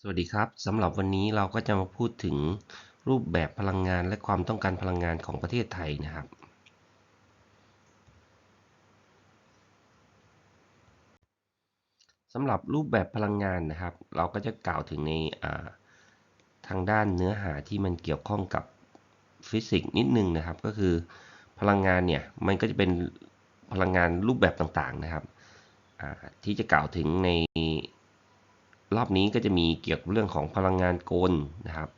สวัสดีครับสำหรับวันนี้เราก็จะมาพูดถึงรูปแบบพลังงานและความต้องการพลังงานของประเทศไทยนะครับ สำหรับรูปแบบพลังงานนะครับ เราก็จะกล่าวถึงในทางด้านเนื้อหาที่มันเกี่ยวข้องกับฟิสิกส์นิดนึงนะครับ ก็คือพลังงานเนี่ยมันก็จะเป็นพลังงานรูปแบบต่างๆนะครับที่จะกล่าวถึงใน รอบนี้ก็จะมีเกี่ยวกับเรื่องของพลังงานกลนะครับ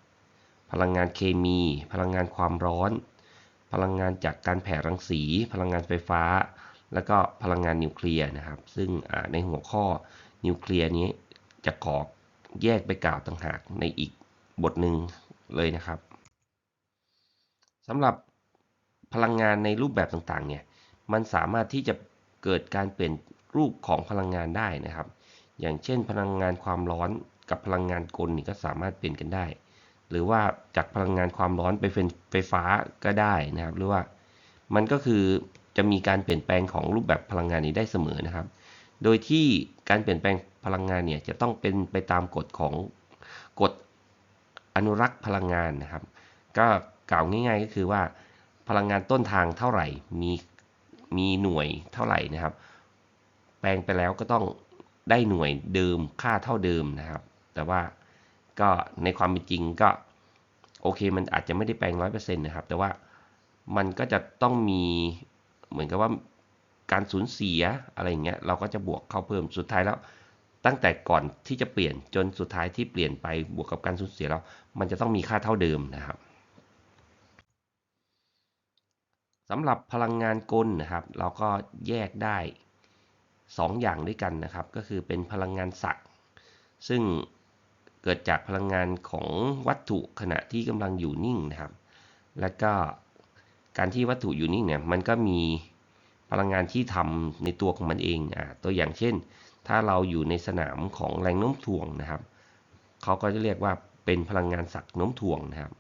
พลังงานเคมี พลังงานความร้อน พลังงานจากการแผ่รังสี พลังงานไฟฟ้า แล้วก็พลังงานนิวเคลียร์นะครับ ซึ่งในหัวข้อนิวเคลียร์นี้จะขอแยกไปกล่าวต่างหากในอีกบทหนึ่งเลยนะครับสำหรับพลังงานในรูปแบบต่างๆเนี่ยมันสามารถที่จะเกิดการเปลี่ยนรูปของพลังงานได้นะครับ อย่างเช่น พลังงานความร้อนกับพลังงานกลนี่ก็สามารถเปลี่ยนกันได้ หรือว่าจากพลังงานความร้อนไปเป็นไฟฟ้าก็ได้นะครับ หรือว่ามันก็คือจะมีการเปลี่ยนแปลงของรูปแบบพลังงานนี้ได้เสมอนะครับ โดยที่การเปลี่ยนแปลงพลังงานเนี่ยจะต้องเป็นไปตามกฎของกฎอนุรักษ์พลังงานนะครับ ก็กล่าวง่าย ๆ ก็คือว่าพลังงานต้นทางเท่าไหร่ มีมีหน่วยเท่าไหร่นะครับ แปลงไปแล้วก็ต้อง ได้หน่วยเดิมค่าเท่าเดิมนะครับ แต่ว่าก็ในความเป็นจริงก็โอเคมันอาจจะไม่ได้แปลงร้อยเปอร์เซ็นต์นะครับ แต่ว่ามันก็จะต้องมีเหมือนกับว่าการสูญเสียอะไรเงี้ยเราก็จะบวกเข้าเพิ่มสุดท้ายแล้ว ตั้งแต่ก่อนที่จะเปลี่ยนจนสุดท้ายที่เปลี่ยนไปบวกกับการสูญเสียแล้วมันจะต้องมีค่าเท่าเดิมนะครับสำหรับพลังงานกลนะครับ เราก็แยกได้ 2 อย่างด้วยกันนะครับ ก็คือเป็นพลังงานศักซึ่งเกิดจากพลังงานของวัตถุขณะที่กำลังอยู่นิ่งนะครับ และก็การที่วัตถุอยู่นิ่งเนี่ยมันก็มีพลังงานที่ทำในตัวของมันเองอ่าตัวอย่างเช่น ถ้าเราอยู่ในสนามของแรงโน้มถ่วงนะครับเขาก็จะเรียกว่าเป็นพลังงานศักโน้มถ่วงนะครับ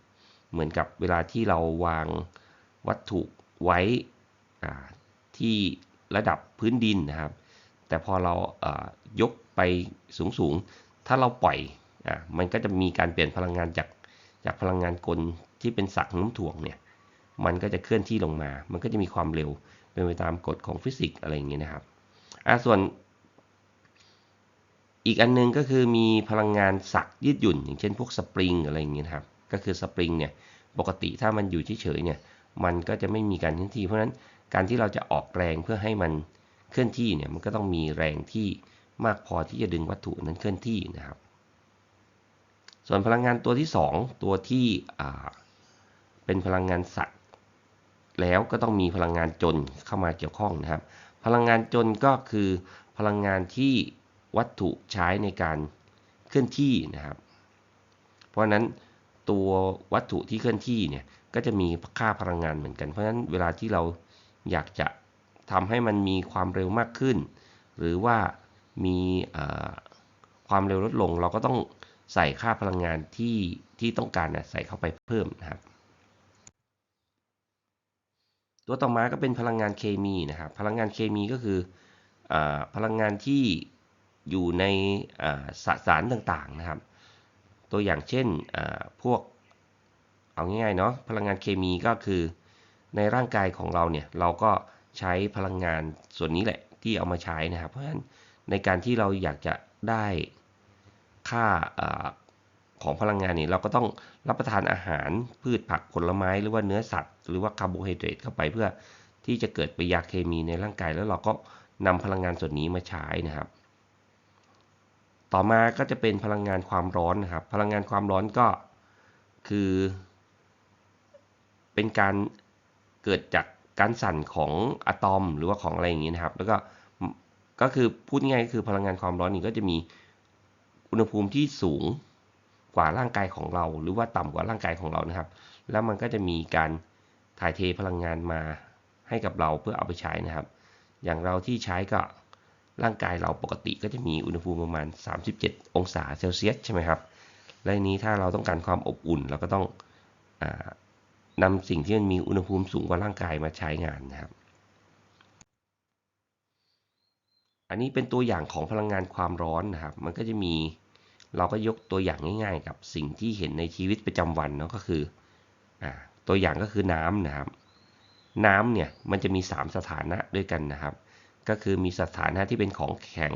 เหมือนกับเวลาที่เราวางวัตถุไว้ที่ระดับพื้นดินนะครับ แต่พอเรายกไปสูงสูงถ้าเราปล่อยอะมันก็จะมีการเปลี่ยนพลังงานจากจากพลังงานกลที่เป็นสักน้ำถ่วงเนี่ยมันก็จะเคลื่อนที่ลงมา มันก็จะมีความเร็วเป็นไปตามกฎของฟิสิกส์อะไรอย่างเงี้ยนะครับอะส่วน อีกอันนึงก็คือมีพลังงานสักยืดหยุ่น อย่างเช่นพวกสปริงอะไรอย่างเงี้ยครับก็คือสปริงเนี่ยปกติถ้ามันอยู่เฉยๆเนี่ยมันก็จะไม่มีการเคลื่อนที่เพราะฉะนั้นการที่เราจะออกแรงเพื่อให้มัน เคลื่อนที่เนี่ยมันก็ต้องมีแรงที่มากพอที่จะดึงวัตถุนั้นเคลื่อนที่นะครับ ส่วนพลังงานตัวที่ 2 ตัวที่เป็นพลังงานสัตว์แล้วก็ต้องมีพลังงานจนเข้ามาเกี่ยวข้องนะครับ พลังงานจนก็คือพลังงานที่วัตถุใช้ในการเคลื่อนที่นะครับ เพราะฉะนั้นตัววัตถุที่เคลื่อนที่เนี่ยก็จะมีค่าพลังงานเหมือนกัน เพราะฉะนั้นเวลาที่เราอยากจะ ทำให้มันมีความเร็วมากขึ้น หรือว่ามีความเร็วลดลง เราก็ต้องใส่ค่าพลังงานที่ที่ต้องการใส่เข้าไปเพิ่มนะครับ ตัวต่อมาก็เป็นพลังงานเคมีนะครับ พลังงานเคมีก็คืออพลังงานที่อยู่ในสสารต่างๆนะครับ ตัวอย่างเช่นพวกเอาง่ายๆเนาะพลังงานเคมีก็คือในร่างกายของเราเนี่ยเราก็ ใช้พลังงานส่วนนี้แหละที่เอามาใช้นะครับ เพราะฉะนั้นในการที่เราอยากจะได้ค่าของพลังงานนี่เราก็ต้องรับประทานอาหารพืชผักผลไม้หรือว่าเนื้อสัตว์ หรือว่าคาร์โบไฮเดรตเข้าไปเพื่อที่จะเกิดปฏิกิริยาเคมีในร่างกาย แล้วเราก็นำพลังงานส่วนนี้มาใช้นะครับ ต่อมาก็จะเป็นพลังงานความร้อนนะครับ พลังงานความร้อนก็คือ เป็นการเกิดจาก การสั่นของอะตอมหรือว่าของอะไรอย่างนี้นะครับ แล้วก็ก็คือพูดง่ายก็คือพลังงานความร้อนนี่ก็จะมีอุณหภูมิที่สูงกว่าร่างกายของเรา หรือว่าต่ำกว่าร่างกายของเรานะครับ แล้วมันก็จะมีการถ่ายเทพลังงานมาให้กับเราเพื่อเอาไปใช้นะครับ อย่างเราที่ใช้ก็ร่างกายเราปกติก็จะมีอุณหภูมิประมาณ 37 องศาเซลเซียสใช่ไหมครับ และนี้ถ้าเราต้องการความอบอุ่นเราก็ต้อง นำสิ่งที่มันมีอุณหภูมิสูงกว่าร่างกายมาใช้งานนะครับ อันนี้เป็นตัวอย่างของพลังงานความร้อนนะครับ มันก็จะมีเราก็ยกตัวอย่างง่าย ๆ กับสิ่งที่เห็นในชีวิตประจำวันเนาะก็คืออตัวอย่างก็คือน้ำนะครับ น้ำเนี่ยมันจะมี 3 สถานะด้วยกันนะครับ ก็คือมีสถานะที่เป็นของแข็ง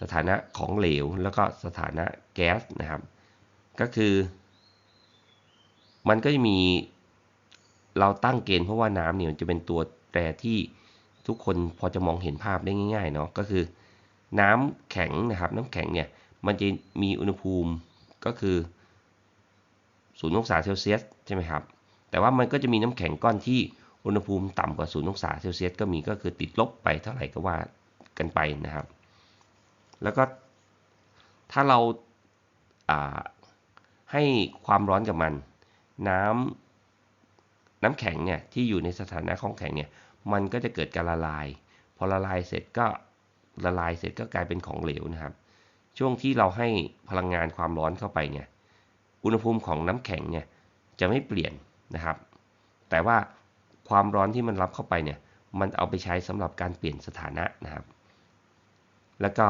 สถานะของเหลว แล้วก็สถานะแก๊สนะครับ ก็คือ มันก็จะมี เราตั้งเกณฑ์เพราะว่าน้ำเนี่ยมันจะเป็นตัวแปรที่ทุกคนพอจะมองเห็นภาพได้ง่ายๆเนาะก็คือ น้ำแข็งนะครับ น้ำแข็งเนี่ยมันจะมีอุณหภูมิก็คือศูนย์องศาเซลเซียสใช่ไหมครับแต่ว่ามันก็จะมีน้ำแข็งก้อนที่อุณหภูมิต่ำกว่าศูนย์องศาเซลเซียสก็มีก็คือติดลบไปเท่าไหร่ก็ว่ากันไปนะครับ แล้วก็ถ้าเราให้ความร้อนกับมัน น้ำ น้ำแข็งเนี่ยที่อยู่ในสถานะของแข็งเนี่ยมันก็จะเกิดการละลาย พอละลายเสร็จก็ละลายเสร็จก็กลายเป็นของเหลวนะครับ ช่วงที่เราให้พลังงานความร้อนเข้าไปเนี่ยอุณหภูมิของน้ำแข็งเนี่ยจะไม่เปลี่ยนนะครับ แต่ว่าความร้อนที่มันรับเข้าไปเนี่ยมันเอาไปใช้สำหรับการเปลี่ยนสถานะนะครับ แล้วก็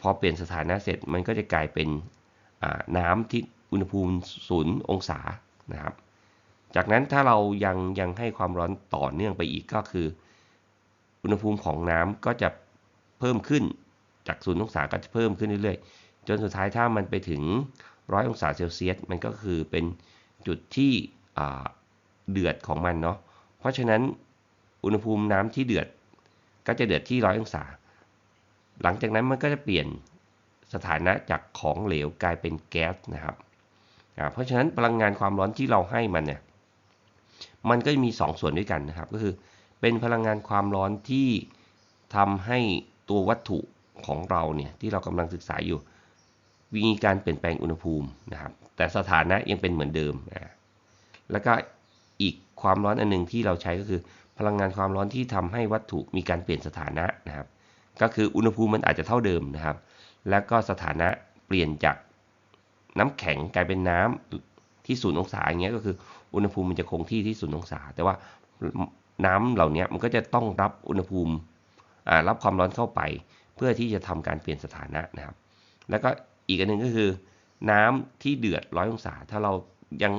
พอเปลี่ยนสถานะเสร็จมันก็จะกลายเป็นน้ำที่อุณหภูมิศูนย์องศานะครับ จากนั้นถ้าเรายังยังให้ความร้อนต่อเนื่องไปอีกก็คือ อุณหภูมิของน้ำก็จะเพิ่มขึ้นจากศูนย์องศาก็จะเพิ่มขึ้นเรื่อยๆ จนสุดท้ายถ้ามันไปถึงร้อยองศาเซลเซียสมันก็คือเป็นจุดที่เดือดของมันเนาะเพราะฉะนั้นอุณหภูมิน้ำที่เดือด ก็จะเดือดที่ร้อยองศา หลังจากนั้นมันก็จะเปลี่ยนสถานะจากของเหลวกลายเป็นแก๊สนะครับเพราะฉะนั้นพลังงานความร้อนที่เราให้มันเนี่ย มันก็มี 2 ส่วนด้วยกันนะครับ ก็คือเป็นพลังงานความร้อนที่ทำให้ตัววัตถุของเราเนี่ยที่เรากำลังศึกษาอยู่มีการเปลี่ยนแปลงอุณหภูมินะครับ แต่สถานะยังเป็นเหมือนเดิมนะแล้วก็อีกความร้อนอันนึงที่เราใช้ก็คือ พลังงานความร้อนที่ทำให้วัตถุมีการเปลี่ยนสถานะนะครับ ก็คืออุณหภูมิมันอาจจะเท่าเดิมนะครับ แล้วก็สถานะเปลี่ยนจากน้ำแข็งกลายเป็นน้ำที่ศูนย์องศาอย่างเงี้ยก็คือ อุณหภูมิมันจะคงที่ที่ศูนย์องศา แต่ว่าน้ำเหล่านี้มันก็จะต้องรับอุณหภูมิรับความร้อนเข้าไป เพื่อที่จะทำการเปลี่ยนสถานะนะครับ แล้วก็อีกอันหนึ่งก็คือ น้ำที่เดือดร้อยองศา ถ้าเรายัง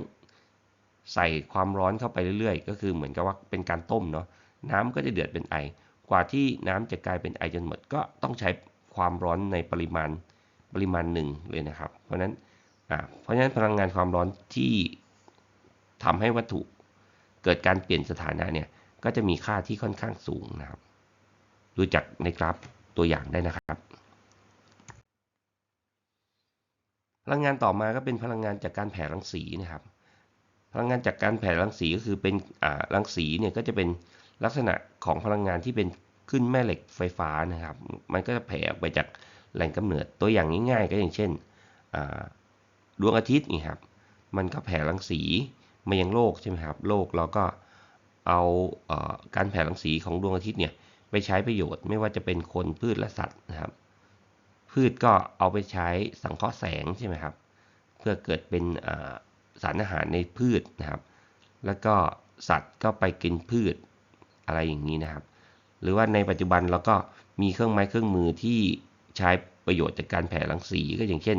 ใส่ความร้อนเข้าไปเรื่อยๆ ก็คือเหมือนกับว่าเป็นการต้มเนาะน้ำก็จะเดือดเป็นไอ กว่าที่น้ำจะกลายเป็นไอจนหมด ก็ต้องใช้ความร้อนในปริมาณปริมาณหนึ่งเลยนะครับ เพราะนั้นเพราะฉะนั้นพลังงานความร้อนที่ ทำให้วัตถุเกิดการเปลี่ยนสถานะเนี่ยก็จะมีค่าที่ค่อนข้างสูงนะครับ ดูจากในกราฟตัวอย่างได้นะครับ พลังงานต่อมาก็เป็นพลังงานจากการแผ่รังสีนะครับ พลังงานจากการแผ่รังสีก็คือเป็นรังสีเนี่ยก็จะเป็นลักษณะของพลังงานที่เป็นขึ้นแม่เหล็กไฟฟ้านะครับ มันก็จะแผ่ออกไปจากแหล่งกำเนิดตัวอย่างง่ายๆ ก็อย่างเช่นดวงอาทิตย์นี่ครับ มันก็แผ่รังสี มายังโลกใช่ไหมครับ โลกเราก็เอาเอการแผ่รังสีของดวงอาทิตย์เนี่ยไปใช้ประโยชน์ไม่ว่าจะเป็นคนพืชและสัตว์นะครับ พืชก็เอาไปใช้สังเคราะห์แสงใช่ไหมครับ เพื่อเกิดเป็นสารอาหารในพืชนะครับ แล้วก็สัตว์ก็ไปกินพืชอะไรอย่างนี้นะครับ หรือว่าในปัจจุบันเราก็มีเครื่องไม้เครื่องมือที่ใช้ประโยชน์จากการแผ่รังสีก็อย่างเช่น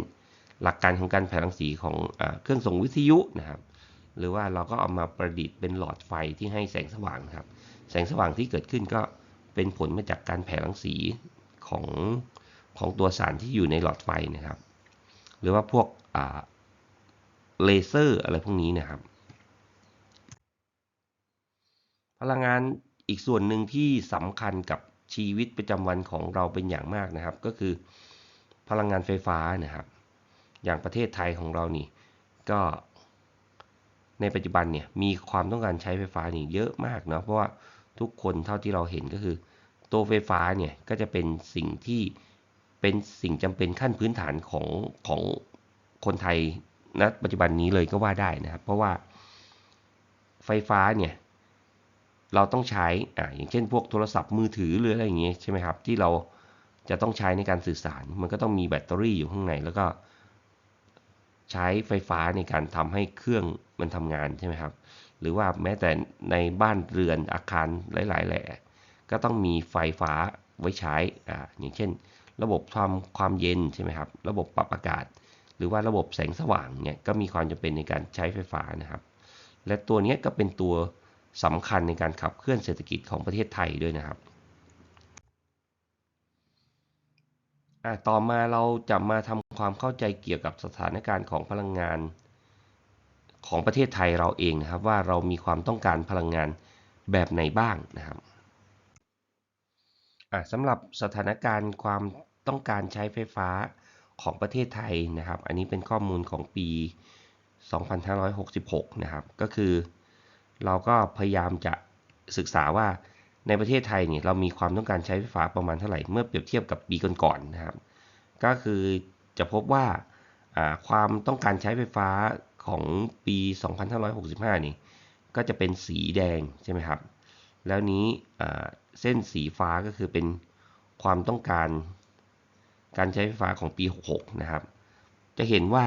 หลักการของการแผ่รังสีของอเครื่องส่งวิทยุนะครับ หรือว่าเราก็เอามาประดิษฐ์เป็นหลอดไฟที่ให้แสงสว่างครับ แสงสว่างที่เกิดขึ้นก็เป็นผลมาจากการแผ่รังสีของของตัวสารที่อยู่ในหลอดไฟนะครับ หรือว่าพวกเลเซอร์อะไรพวกนี้นะครับ พลังงานอีกส่วนหนึ่งที่สำคัญกับชีวิตประจำวันของเราเป็นอย่างมากนะครับ ก็คือพลังงานไฟฟ้านะครับ อย่างประเทศไทยของเรานี่ ก็ ในปัจจุบันเนี่ยมีความต้องการใช้ไฟฟ้านี่เยอะมากเนาะเพราะว่าทุกคนเท่าที่เราเห็นก็คือ ตัวไฟฟ้าเนี่ยก็จะเป็นสิ่งที่เป็นสิ่งจำเป็นขั้นพื้นฐานของของคนไทยณปัจจุบันนี้เลยก็ว่าได้นะครับ เพราะว่าไฟฟ้าเนี่ยเราต้องใช้อ่าอย่างเช่นพวกโทรศัพท์มือถือหรืออะไรอย่างเงี้ยใช่ไหมครับที่เราจะต้องใช้ในการสื่อสาร มันก็ต้องมีแบตเตอรี่อยู่ข้างในแล้วก็ ใช้ไฟฟ้าในการทำให้เครื่องมันทำงานใช่ไหมครับ หรือว่าแม้แต่ในบ้านเรือนอาคารหลาย ๆ แหล่ก็ต้องมีไฟฟ้าไว้ใช้อ่าอย่างเช่น ระบบความความเย็นใช่ไหมครับ ระบบปรับอากาศ หรือว่าระบบแสงสว่างเนี่ยก็มีความจำเป็นในการใช้ไฟฟ้านะครับ และตัวนี้ก็เป็นตัวสำคัญในการขับเคลื่อนเศรษฐกิจของประเทศไทยด้วยนะครับ ต่อมาเราจะมาทำความเข้าใจเกี่ยวกับสถานการณ์ของพลังงาน ของประเทศไทยเราเองนะครับ ว่าเรามีความต้องการพลังงานแบบไหนบ้างนะครับสำหรับสถานการณ์ความต้องการใช้ไฟฟ้าของประเทศไทยนะครับ อันนี้เป็นข้อมูลของปี 2566 นะครับ ก็คือเราก็พยายามจะศึกษาว่า ในประเทศไทยเนี่ยเรามีความต้องการใช้ไฟฟ้าประมาณเท่าไหร่ เมื่อเปรียบเทียบกับปีก่อนๆนะครับ ก็คือจะพบว่าความต้องการใช้ไฟฟ้าของปี 2565 นี่ ก็จะเป็นสีแดงใช่ไหมครับ แล้วนี้เส้นสีฟ้าก็คือเป็นความต้องการการใช้ไฟฟ้าของปี 66 นะครับ จะเห็นว่า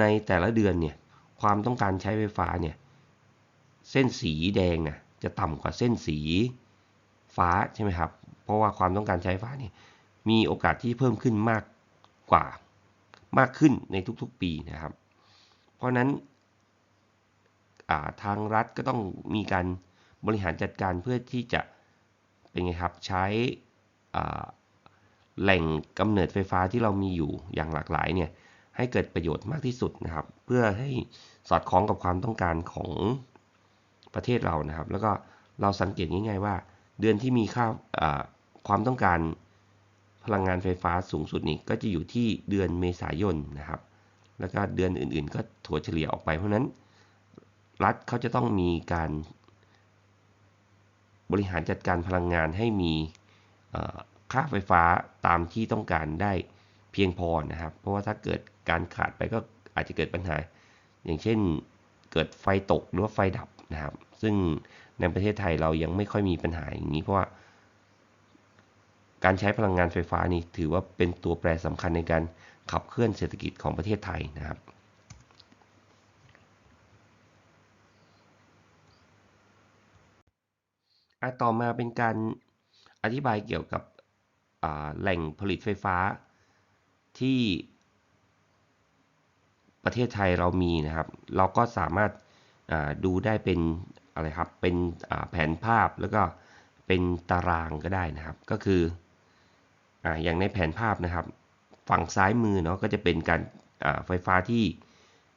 ในแต่ละเดือนเนี่ยความต้องการใช้ไฟฟ้าเนี่ยเส้นสีแดงนะจะต่ำกว่าเส้นสี ฟ้าใช่ไหมครับ เพราะว่าความต้องการใช้ไฟฟ้านี่มีโอกาสที่เพิ่มขึ้นมากกว่ามากขึ้นในทุกๆปีนะครับ เพราะนั้นทางรัฐก็ต้องมีการบริหารจัดการเพื่อที่จะเป็นไงครับใช้แหล่งกำเนิดไฟฟ้าที่เรามีอยู่อย่างหลากหลายเนี่ยให้เกิดประโยชน์มากที่สุดนะครับ เพื่อให้สอดคล้องกับความต้องการของประเทศเรานะครับ แล้วก็เราสังเกตง่ายๆว่า เดือนที่มีค่าความต้องการพลังงานไฟฟ้าสูงสุดนี้ก็จะอยู่ที่เดือนเมษายนนะครับ แล้วก็เดือนอื่นๆ ก็ถัวเฉลี่ยออกไปเพราะนั้นรัฐเขาจะต้องมีการ บริหารจัดการพลังงานให้มีค่าไฟฟ้าตามที่ต้องการได้เพียงพอนะครับ เพราะว่าถ้าเกิดการขาดไปก็อาจจะเกิดปัญหา อย่างเช่นเกิดไฟตกหรือว่าไฟดับนะครับ ซึ่ง ในประเทศไทยเรายังไม่ค่อยมีปัญหาอย่างนี้เพราะว่าการใช้พลังงานไฟฟ้านี่ถือว่าเป็นตัวแปรสำคัญในการขับเคลื่อนเศรษฐกิจของประเทศไทยนะครับ ต่อมาเป็นการอธิบายเกี่ยวกับแหล่งผลิตไฟฟ้าที่ประเทศไทยเรามีนะครับ เราก็สามารถดูได้เป็น อะไรครับ เป็นแผนภาพแล้วก็เป็นตารางก็ได้นะครับ ก็คือออย่างในแผนภาพนะครับ ฝั่งซ้ายมือเนาะก็จะเป็นการไฟฟ้าที่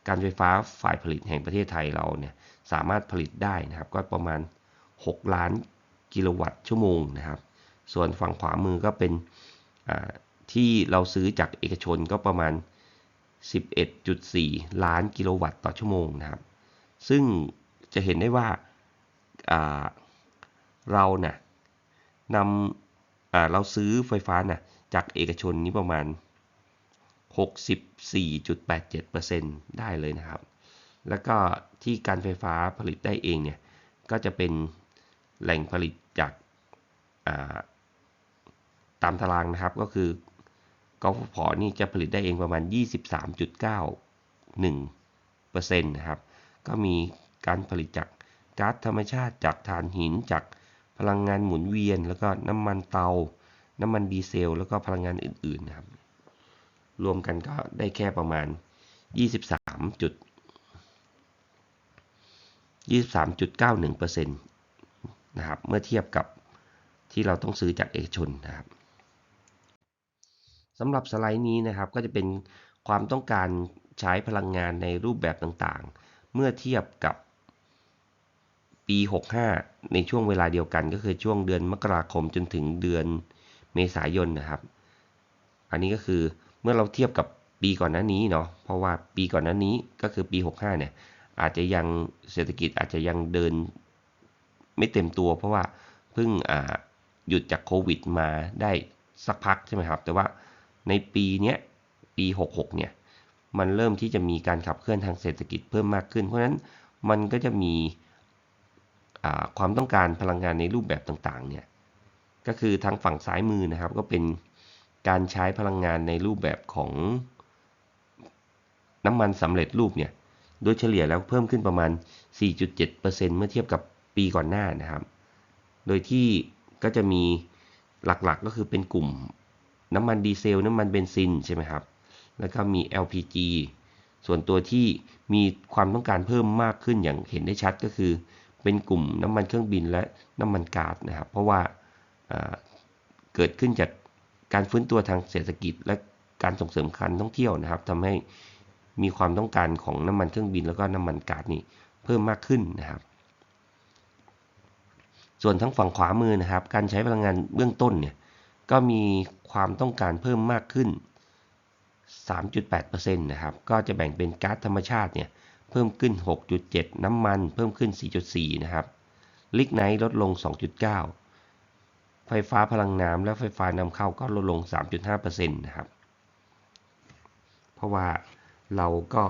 การไฟฟ้าฝ่ายผลิตแห่งประเทศไทยเราเนี่ยสามารถผลิตได้นะครับ ก็ประมาณ 6 ล้านกิโลวัตต์ชั่วโมงนะครับ ส่วนฝั่งขวามือก็เป็นที่เราซื้อจากเอกชนก็ประมาณ 11.4 ล้านกิโลวัตต์ต่อชั่วโมงนะครับ ซึ่งจะเห็นได้ว่า เรานะ่ะนำเราซื้อไฟฟ้านะ่ะจากเอกชนนี้ประมาณ 64.87%ได้เลยนะครับ แล้วก็ที่การไฟฟ้าผลิตได้เองเนี่ย ก็จะเป็นแหล่งผลิตจากตามตารางนะครับก็คือกฟผนี่จะผลิตได้เองประมาณ 23.91%นะครับ ก็มีการผลิตจาก ก๊าซธรรมชาติ จากถ่านหิน จากพลังงานหมุนเวียน แล้วก็น้ำมันเตา น้ำมันดีเซล แล้วก็พลังงานอื่นๆนะครับ รวมกันก็ได้แค่ประมาณ 23จุด23.91%นะครับ เมื่อเทียบกับที่เราต้องซื้อจากเอกชนนะครับสำหรับสไลด์นี้นะครับก็จะเป็นความต้องการใช้พลังงานในรูปแบบต่างๆ เมื่อเทียบกับ ปี 65 ในช่วงเวลาเดียวกันก็คือช่วงเดือนมกราคมจนถึงเดือนเมษายนนะครับ อันนี้ก็คือเมื่อเราเทียบกับปีก่อนหน้านี้เนาะ เพราะว่าปีก่อนหน้านี้ก็คือปี 65 เนี่ยอาจจะยังเศรษฐกิจอาจจะยังเดินไม่เต็มตัว เพราะว่าเพิ่งหยุดจากโควิดมาได้สักพักใช่ไหมครับ แต่ว่าในปีนี้ปี 66 เนี่ยมันเริ่มที่จะมีการขับเคลื่อนทางเศรษฐกิจเพิ่มมากขึ้น เพราะฉะนั้นมันก็จะมี ความต้องการพลังงานในรูปแบบต่างๆเนี่ยก็คือทางฝั่งซ้ายมือนะครับ ก็เป็นการใช้พลังงานในรูปแบบของน้ำมันสำเร็จรูปเนี่ยโดยเฉลี่ยแล้วเพิ่มขึ้นประมาณ 4.7%เมื่อเทียบกับปีก่อนหน้านะครับ โดยที่ก็จะมีหลักๆก็คือเป็นกลุ่มน้ำมันดีเซล น้ำมันเบนซินใช่ไหมครับ แล้วก็มี LPG ส่วนตัวที่มีความต้องการเพิ่มมากขึ้นอย่างเห็นได้ชัดก็คือ เป็นกลุ่มน้ำมันเครื่องบินและน้ำมันก๊าซนะครับ เพราะว่าเกิดขึ้นจากการฟื้นตัวทางเศรษฐกิจ และการส่งเสริมการท่องเที่ยวนะครับทำให้มีความต้องการของน้ำมันเครื่องบินแล้วก็น้ำมันก๊าซนี่เพิ่มมากขึ้นนะครับ ส่วนทั้งฝั่งขวามือนะครับ การใช้พลังงานเบื้องต้นเนี่ยก็มีความต้องการเพิ่มมากขึ้น 3.8%นะครับ ก็จะแบ่งเป็นก๊าซธรรมชาติเนี่ย พิ่มขึ้น 6.7 น้ำมันเพิ่มขึ้น 4.4 นะครับ ลิกไนท์ลดลง 2.9 ไฟฟ้าพลังน้ำและไฟฟ้านำเข้าก็ลดลง 3.5%นะครับ เพราะว่าเราก็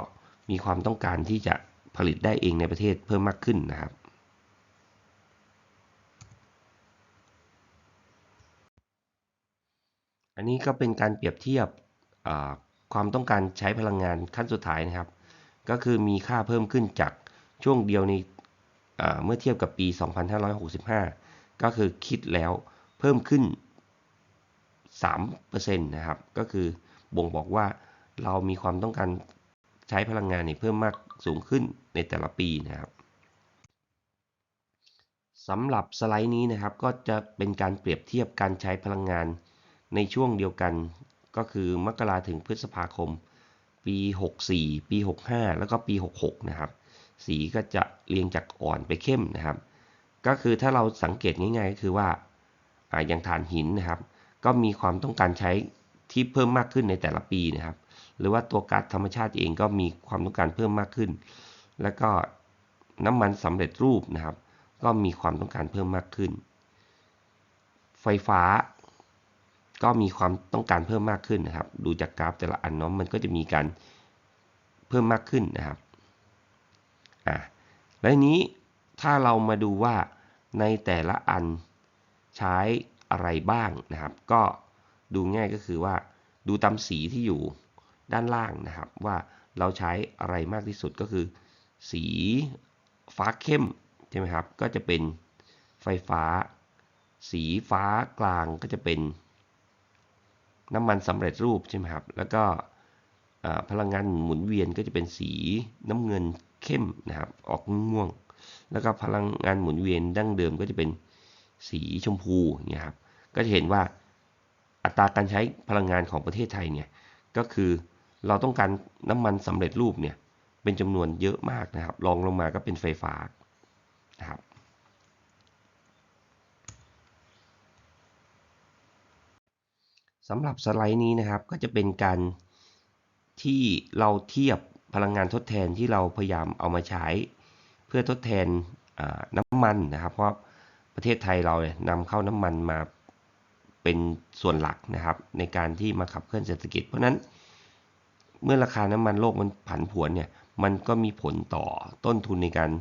มีความต้องการที่จะผลิตได้เองในประเทศเพิ่มมากขึ้นนะครับ อันนี้ก็เป็นการเปรียบเทียบความต้องการใช้พลังงานขั้นสุดท้ายนะครับ ก็คือมีค่าเพิ่มขึ้นจากช่วงเดียวในเมื่อเทียบกับปี 2565 ก็คือคิดแล้วเพิ่มขึ้น 3%นะครับ ก็คือบ่งบอกว่าเรามีความต้องการใช้พลังงานเนี่ยเพิ่มมากสูงขึ้นในแต่ละปีนะครับสำหรับสไลด์นี้นะครับก็จะเป็นการเปรียบเทียบการใช้พลังงานในช่วงเดียวกัน ก็คือมกราถึงพฤษภาคม ปี 64 ปี 65 แล้วก็ปี 66 นะครับ สีก็จะเรียงจากอ่อนไปเข้มนะครับ ก็คือถ้าเราสังเกตง่ายๆก็คือว่าอย่างถ่านหินนะครับ ก็มีความต้องการใช้ที่เพิ่มมากขึ้นในแต่ละปีนะครับ หรือว่าตัวก๊าซธรรมชาติเองก็มีความต้องการเพิ่มมากขึ้น แล้วก็น้ำมันสำเร็จรูปนะครับ ก็มีความต้องการเพิ่มมากขึ้น ไฟฟ้า ก็มีความต้องการเพิ่มมากขึ้นนะครับ ดูจากกราฟแต่ละอันเนาะมันก็จะมีการเพิ่มมากขึ้นนะครับอะแล้วนี้ถ้าเรามาดูว่าในแต่ละอันใช้อะไรบ้างนะครับ ก็ดูง่ายก็คือว่าดูตามสีที่อยู่ด้านล่างนะครับ ว่าเราใช้อะไรมากที่สุดก็คือ สีฟ้าเข้มใช่ไหมครับ ก็จะเป็นไฟฟ้า สีฟ้ากลางก็จะเป็น น้ำมันสำเร็จรูปใช่ไหมครับ แล้วก็พลังงานหมุนเวียนก็จะเป็นสีน้ำเงินเข้มนะครับ ออกม่วง แล้วก็พลังงานหมุนเวียนดั้งเดิมก็จะเป็นสีชมพูเนี่ยครับ ก็จะเห็นว่าอัตราการใช้พลังงานของประเทศไทยเนี่ย ก็คือเราต้องการน้ำมันสำเร็จรูปเนี่ยเป็นจำนวนเยอะมากนะครับรองลงมาก็เป็นไฟฟ้านะครับ สำหรับสไลด์นี้นะครับก็จะเป็นการที่เราเทียบพลังงานทดแทนที่เราพยายามเอามาใช้ เพื่อทดแทนน้ำมันนะครับ เพราะประเทศไทยเราเนี่ยนำเข้าน้ำมันมาเป็นส่วนหลักนะครับ ในการที่มาขับเคลื่อนเศรษฐกิจ เพราะนั้นเมื่อราคาน้ำมันโลกมันผันผวนเนี่ยมันก็มีผลต่อต้นทุนในการ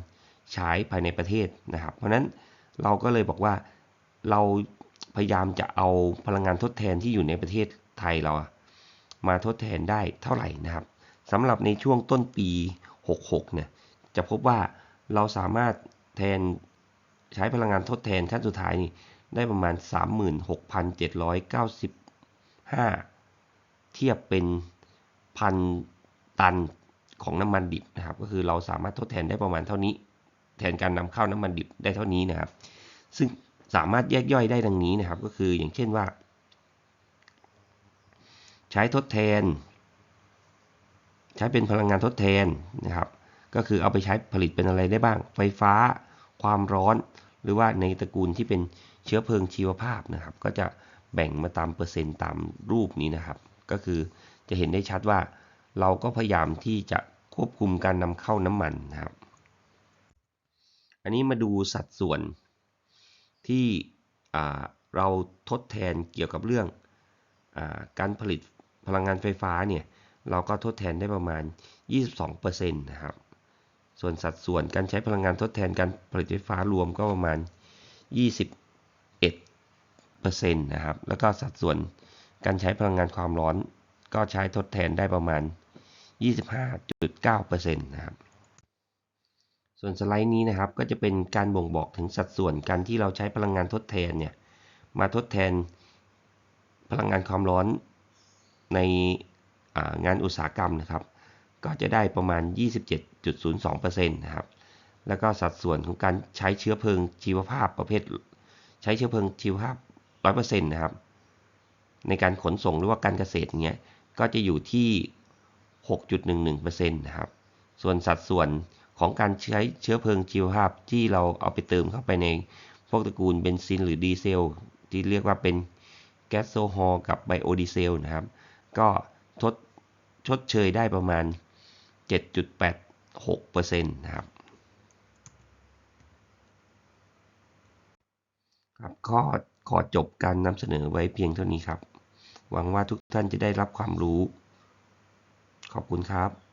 ใช้ภายในประเทศนะครับ เพราะนั้นเราก็เลยบอกว่าเรา พยายามจะเอาพลังงานทดแทนที่อยู่ในประเทศไทยเรามาทดแทนได้เท่าไหร่นะครับสำหรับในช่วงต้นปี 66 เนี่ยจะพบว่าเราสามารถแทนใช้พลังงานทดแทนขั้นสุดท้ายนี่ได้ประมาณ 36,795 เทียบเป็นพันตันของน้ำมันดิบนะครับ ก็คือเราสามารถทดแทนได้ประมาณเท่านี้ แทนการนำเข้าน้ำมันดิบได้เท่านี้นะครับ ซึ่ง สามารถแยกย่อยได้ดังนี้นะครับ ก็คืออย่างเช่นว่า ใช้ทดแทน ใช้เป็นพลังงานทดแทนนะครับ ก็คือเอาไปใช้ผลิตเป็นอะไรได้บ้าง ไฟฟ้า ความร้อน หรือว่าในตระกูลที่เป็นเชื้อเพลิงชีวภาพนะครับ ก็จะแบ่งมาตามเปอร์เซ็นต์ตามรูปนี้นะครับ ก็คือจะเห็นได้ชัดว่าเราก็พยายามที่จะควบคุมการนำเข้าน้ำมันนะครับ อันนี้มาดูสัดส่วน ที่เราทดแทนเกี่ยวกับเรื่องอการผลิตพลังงานไฟฟ้าเนี่ยเราก็ทดแทนได้ประมาณ 22%นะครับ ส่วนสัดส่วนการใช้พลังงานทดแทนการผลิตไฟฟ้ารวมก็ประมาณ 21%นะครับ แล้วก็สัดส่วนการใช้พลังงานความร้อน ก็ใช้ทดแทนได้ประมาณ 25.9%นะครับ ส่วนสไลด์นี้นะครับก็จะเป็นการบ่งบอกถึงสัดส่วนการที่เราใช้พลังงานทดแทนเนี่ยมาทดแทนพลังงานความร้อนในงานอุตสาหกรรมนะครับ ก็จะได้ประมาณ 27.02%นะครับแล้วก็สัดส่วนของการใช้เชื้อเพลิงชีวภาพประเภท ใช้เชื้อเพลิงชีวภาพ 100%นะครับ ในการขนส่งหรือว่าการเกษตรเงี้ยก็จะอยู่ที่ 6.11%นะครับ ส่วนสัดส่วน ของการใช้เชื้อเพลิงชีวภาพที่เราเอาไปเติมเข้าไปในพวกตระกูลเบนซินหรือดีเซล ที่เรียกว่าเป็นแก๊สโซฮอลกับไบโอดีเซลนะครับ ก็ทดชดเชยได้ประมาณ 7.86%นะครับครับก็ขอจบการนำเสนอไว้เพียงเท่านี้ครับ หวังว่าทุกท่านจะได้รับความรู้ ขอบคุณครับ